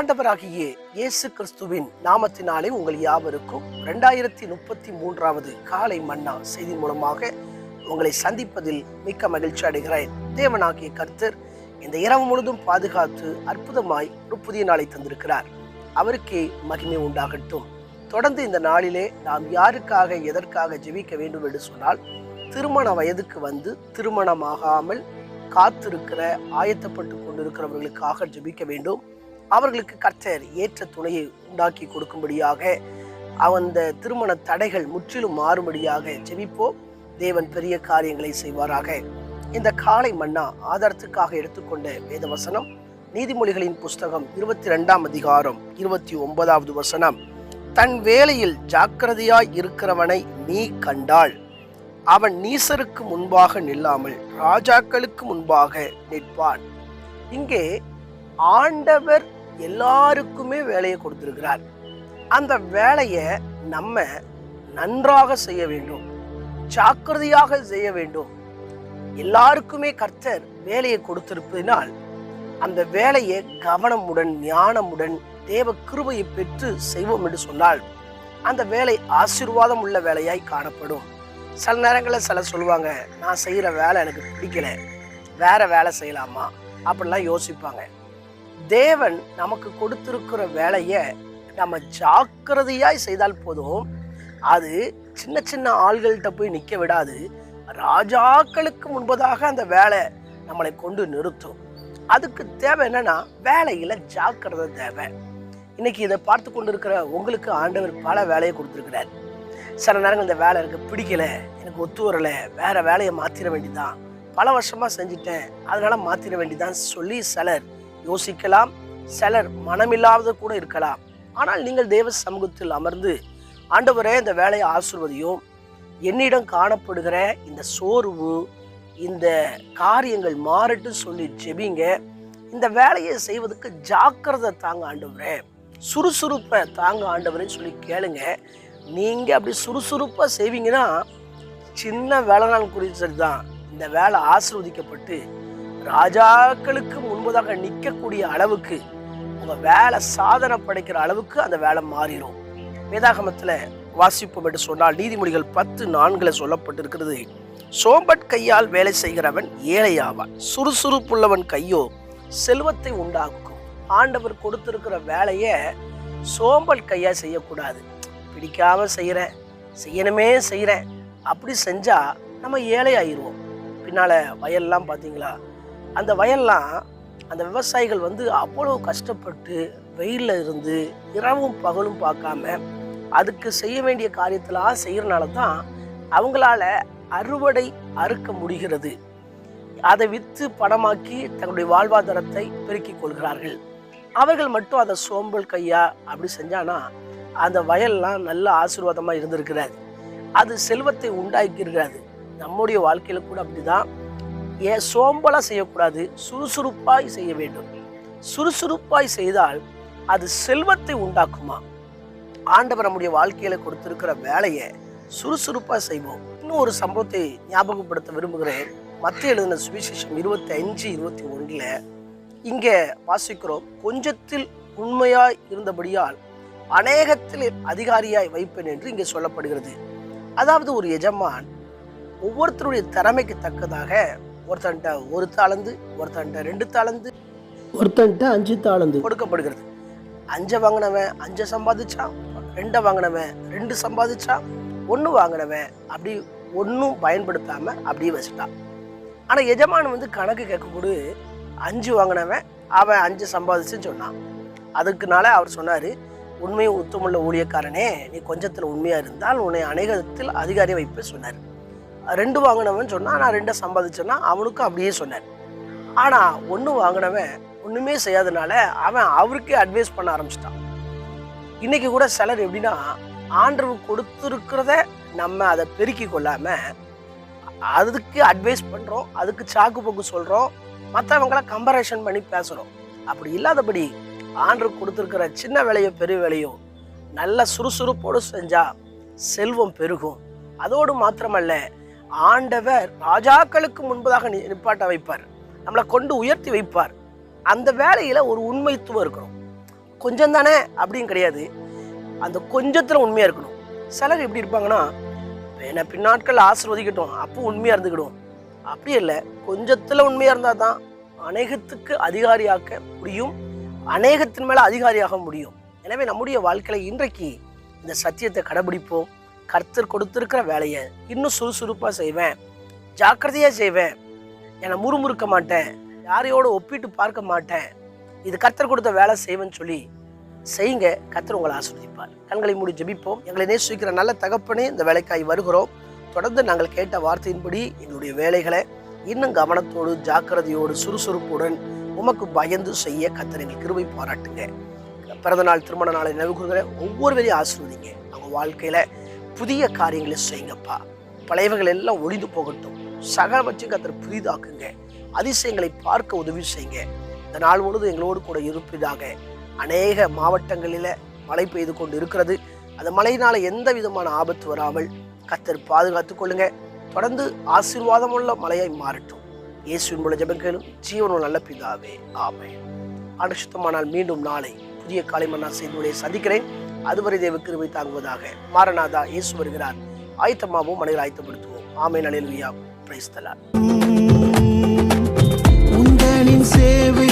ஆண்டவராகிய இயேசு கிறிஸ்துவின் நாமத்தினாலே உங்கள் யாவருக்கும் ரெண்டாயிரத்தி முப்பத்தி மூன்றாவது காலை மன்னா செய்தி மூலமாக உங்களை சந்திப்பதில் மிக்க மகிழ்ச்சி அடைகிறேன். தேவனாகிய கர்த்தர் இந்த இரவு முழுதும் பாதுகாத்து அற்புதமாய் ஒரு புதிய நாளை தந்திருக்கிறார். அவருக்கே மகிமை உண்டாகட்டும். தொடர்ந்து இந்த நாளிலே நாம் யாருக்காக எதற்காக ஜெபிக்க வேண்டும் என்று சொன்னால் திருமண வயதுக்கு வந்து திருமணமாகாமல் காத்திருக்கிற ஆயத்தப்பட்டு கொண்டிருக்கிறவர்களுக்காக ஜெபிக்க வேண்டும். அவர்களுக்கு கர்த்தர் ஏற்ற துணையை உண்டாக்கி கொடுக்கும்படியாக அந்த திருமண தடைகள் முற்றிலும் மாறும்படியாக ஜெபிப்போம். தேவன் பெரிய காரியங்களை செய்வாராக. இந்த காலை மன்னா ஆதாரத்துக்காக எடுத்துக்கொண்ட வேதவசனம் நீதிமொழிகளின் புஸ்தகம் இருபத்தி ரெண்டாம் அதிகாரம் இருபத்தி ஒன்பதாவது வசனம். தன் வேலையில் ஜாக்கிரதையாய் இருக்கிறவனை நீ கண்டாள். அவன் நீசருக்கு முன்பாக நில்லாமல் ராஜாக்களுக்கு முன்பாக நிற்பான். இங்கே ஆண்டவர் எல்லாருக்குமே வேலையை கொடுத்துருக்கிறார். அந்த வேலையை நம்ம நன்றாக செய்ய வேண்டும். ஜாக்கிரதையாக செய்ய வேண்டும். எல்லாருக்குமே கர்த்தர் வேலையை கொடுத்திருப்பதினால் அந்த வேலையை கவனமுடன் ஞானமுடன் தேவ கிருபையை பெற்று செய்வோம் என்று சொன்னால் அந்த வேலை ஆசீர்வாதம் உள்ள வேலையாய் காணப்படும். சில நேரங்களில் சில சொல்லுவாங்க நான் செய்கிற வேலை எனக்கு பிடிக்கல. வேற வேலை செய்யலாமா? அப்படிலாம் யோசிப்பாங்க. தேவன் நமக்கு கொடுத்துருக்கிற வேலையை நம்ம ஜாக்கிரதையாய் செய்தால் போதும். அது சின்ன சின்ன ஆள்கள்கிட்ட போய் நிற்க விடாது. ராஜாக்களுக்கு முன்பதாக அந்த வேலை நம்மளை கொண்டு நிறுத்தும். அதுக்கு தேவை என்னன்னா வேலையில் ஜாக்கிரதை தேவை. இன்னைக்கு இதை பார்த்து கொண்டு இருக்கிற உங்களுக்கு ஆண்டவர் பல வேலையை கொடுத்துருக்கிறார். சில நேரங்கள் இந்த வேலை எனக்கு பிடிக்கல எனக்கு ஒத்து வரலை வேற வேலையை மாற்றிட வேண்டிதான். பல வருஷமாக செஞ்சுட்டேன் அதனால மாற்றிட வேண்டிதான் சொல்லி சிலர் யோசிக்கலாம். சிலர் மனமில்லாத கூட இருக்கலாம். ஆனால் நீங்கள் தேவ சமூகத்தில் அமர்ந்து ஆண்டவரே இந்த வேலையை ஆசிர்வதியும். என்னிடம் காணப்படுகிற இந்த சோர்வு இந்த காரியங்கள் மாறட்டு சொல்லி ஜெபிங்க. இந்த வேலையை செய்வதற்கு ஜாக்கிரதை தாங்க ஆண்டவரே. சுறுசுறுப்பை தாங்க ஆண்டவரேன்னு சொல்லி கேளுங்க. நீங்கள் அப்படி சுறுசுறுப்பாக செய்வீங்கன்னா சின்ன வேலை நாள் குறித்து தான் இந்த வேலை ஆசிர்வதிக்கப்பட்டு ராஜாக்களுக்கு முன்பதாக நிற்கக்கூடிய அளவுக்கு உங்கள் வேலை சாதனை படைக்கிற அளவுக்கு அந்த வேலை மாறிடும் வேதாகமத்தில் வாசிப்போம் என்று சொன்னால் நீதிமொழிகள் பத்து நான்கில் சொல்லப்பட்டிருக்கிறது. சோம்பட் கையால் வேலை செய்கிறவன் ஏழையாவான். சுறுசுறுப்புள்ளவன் கையோ செல்வத்தை உண்டாக்கும். ஆண்டவர் கொடுத்திருக்கிற வேலையை சோம்பல் கையாக செய்யக்கூடாது. பிடிக்காம செய்கிறேன் செய்யணுமே செய்கிறேன் அப்படி செஞ்சால் நம்ம ஏழை ஆயிடுவோம் பின்னால் வயல்லாம் பார்த்தீங்களா அந்த வயல்லாம் அந்த விவசாயிகள் வந்து அவ்வளோ கஷ்டப்பட்டு வெயிலில் இருந்து இரவும் பகலும் பார்க்காம அதுக்கு செய்ய வேண்டிய காரியத்தெல்லாம் செய்கிறனால தான் அவங்களால அறுவடை அறுக்க முடிகிறது. அதை விற்று பணமாக்கி தங்களுடைய வாழ்வாதாரத்தை பெருக்கிக் கொள்கிறார்கள். அவர்கள் மட்டும் அதை சோம்பல் கையா அப்படி செஞ்சானா அந்த வயல்லாம் நல்ல ஆசீர்வாதமாக இருந்திருக்கிறாது. அது செல்வத்தை உண்டாக்கி நம்முடைய வாழ்க்கையில் கூட அப்படிதான். ஏன் சோம்பலாக செய்யக்கூடாது சுறுசுறுப்பாய் செய்ய வேண்டும். சுறுசுறுப்பாய் செய்தால் அது செல்வத்தை உண்டாக்குமா? ஆண்டவர் நம்முடைய வாழ்க்கையில கொடுத்திருக்கிற வேலையை சுறுசுறுப்பாக செய்வோம். இன்னும் ஒரு சம்பவத்தை ஞாபகப்படுத்த விரும்புகிறேன். மத்திய எழுதின சுவிசேஷம் இருபத்தி அஞ்சு இருபத்தி ஒன்றில் இங்கே வாசிக்கிறோம் கொஞ்சத்தில் உண்மையாய் இருந்தபடியால் அநேகத்தில் அதிகாரியாய் வைப்பேன் என்று இங்கே சொல்லப்படுகிறது. அதாவது ஒரு எஜமான் ஒவ்வொருத்தருடைய திறமைக்கு தக்கதாக ஒருத்தன்ட்ட ஒரு தாளந்து ஒருத்தன்ட்ட ரெண்டு தாளந்து ஒருத்தன்ட்ட அஞ்சு தாளந்து. கொடுக்கப்படுகிறது. அஞ்சை வாங்கினவன் அஞ்சை சம்பாதிச்சான் ரெண்டை வாங்கினவன் ரெண்டு சம்பாதிச்சான் ஒன்று வாங்கினவன் அப்படி ஒன்றும் பயன்படுத்தாம அப்படியே வச்சுட்டான். ஆனால் எஜமான் வந்து கணக்கு கேட்கும்போது அஞ்சு வாங்கினவன் அவன் அஞ்சு சம்பாதிச்சுன்னு சொன்னான். அதுக்குனால அவர் சொன்னார் உண்மையும் உத்தமுள்ள ஊழியக்காரனே நீ கொஞ்சத்தில் உண்மையாக இருந்தால் உன்னை அநேகத்தில் அதிகாரி வைப்ப சொன்னார். ரெண்டு வாங்கினவன் சொன்னால் நான் ரெண்டை சம்பாதிச்சேன்னா அவனுக்கும் அப்படியே சொன்னார். ஆனால் ஒன்று வாங்கினவன் ஒன்றுமே செய்யாதனால அவன் அவருக்கே அட்வைஸ் பண்ண ஆரம்பிச்சிட்டான். இன்னைக்கு கூட சிலர் எப்படின்னா ஆண்டவு கொடுத்துருக்கிறத நம்ம அதை பெருக்கி கொள்ளாமல் அதுக்கு அட்வைஸ் பண்ணுறோம் அதுக்கு சாக்கு போக்கு சொல்கிறோம் மற்றவங்கள கம்பரேஷன் பண்ணி பேசுகிறோம் அப்படி இல்லாதபடி ஆண்டு கொடுத்துருக்கிற சின்ன வேலையோ பெரிய வேலையோ நல்ல சுறுசுறுப்போடு செஞ்சால் செல்வம் பெருகும். அதோடு மாத்திரமல்ல ஆண்டவர் ராஜாக்களுக்கு முன்பதாக நி- நிப்பாட்ட வைப்பார். நம்மளை கொண்டு உயர்த்தி வைப்பார். அந்த வேலையில் ஒரு உண்மைத்துவம் இருக்கணும். கொஞ்சம் தானே அப்படின்னு கிடையாது. அந்த கொஞ்சத்தில் உண்மையாக இருக்கணும். சிலர் எப்படி இருப்பாங்கன்னா என்ன பின்னாட்கள் ஆசிர்வதிக்கட்டும் அப்போ உண்மையாக இருந்துக்கிடும். அப்படி இல்லை. கொஞ்சத்தில் உண்மையாக இருந்தால் தான் அநேகத்துக்கு அதிகாரியாக்க முடியும். அநேகத்தின் மேலே அதிகாரியாக முடியும். எனவே நம்முடைய வாழ்க்கையில இன்றைக்கு இந்த சத்தியத்தை கடைபிடிப்போம். கர்த்தர் கொடுத்துருக்கிற வேலையை இன்னும் சுறுசுறுப்பாக செய்வேன். ஜாக்கிரதையாக செய்வேன். என்னை முறுமுறுக்க மாட்டேன். யாரையோட ஒப்பிட்டு பார்க்க மாட்டேன். இது கர்த்தர் கொடுத்த வேலை செய்வேன்னு சொல்லி செய்யுங்க. கர்த்தர் உங்களை ஆஸ்வதிப்பார் கண்களை மூடி ஜபிப்போம். எங்களை நேசிக்கிற நல்ல தகப்பனே இந்த வேலைக்காய் வருகிறோம். தொடர்ந்து நாங்கள் கேட்ட வார்த்தையின்படி எங்களுடைய வேலைகளை இன்னும் கவனத்தோடு ஜாக்கிரதையோடு சுறுசுறுப்புடன் உமக்கு பயந்து செய்ய கர்த்தர் எங்கள் கிருபை பாராட்டுங்க. பிறந்த நாள் திருமண நாளை நினைவுகிற ஒவ்வொருவரையும் ஆசிர்வதிங்க. அவங்க வாழ்க்கையில் புதிய காரியங்களை செய்யுங்கப்பா. பழையவைகள் எல்லாம் ஒளிந்து போகட்டும். சக வச்சு கத்தர் புதிதாக்குங்க. அதிசயங்களை பார்க்க உதவி செய்யுங்க. இந்த நாள் முழுவதும் எங்களோடு கூட இருப்பதாக அநேக மாவட்டங்களில் மழை பெய்து கொண்டு இருக்கிறது. அந்த மழையினால் எந்த விதமான ஆபத்து வராமல் கத்தர் பாதுகாத்துக் கொள்ளுங்க. தொடர்ந்து ஆசீர்வாதமுள்ள மழையாய் மாறட்டும். இயேசுவின் மூல ஜபங்களும் ஜீவனும் நல்ல பிதாவே. ஆமை அனுஷித்தமானால் மீண்டும் நாளை புதிய காலை மன்னா செய்தியை சந்திக்கிறேன். அதுவரை தேவ கிருபை தாங்குவதாக மாரநாதா இயேசு வருகிறார். ஆயத்தமாகவும் மனிதர் ஆயத்தப்படுத்துவோம். ஆமை வியா பிரைஸ்தலா உந்தனின் சேவை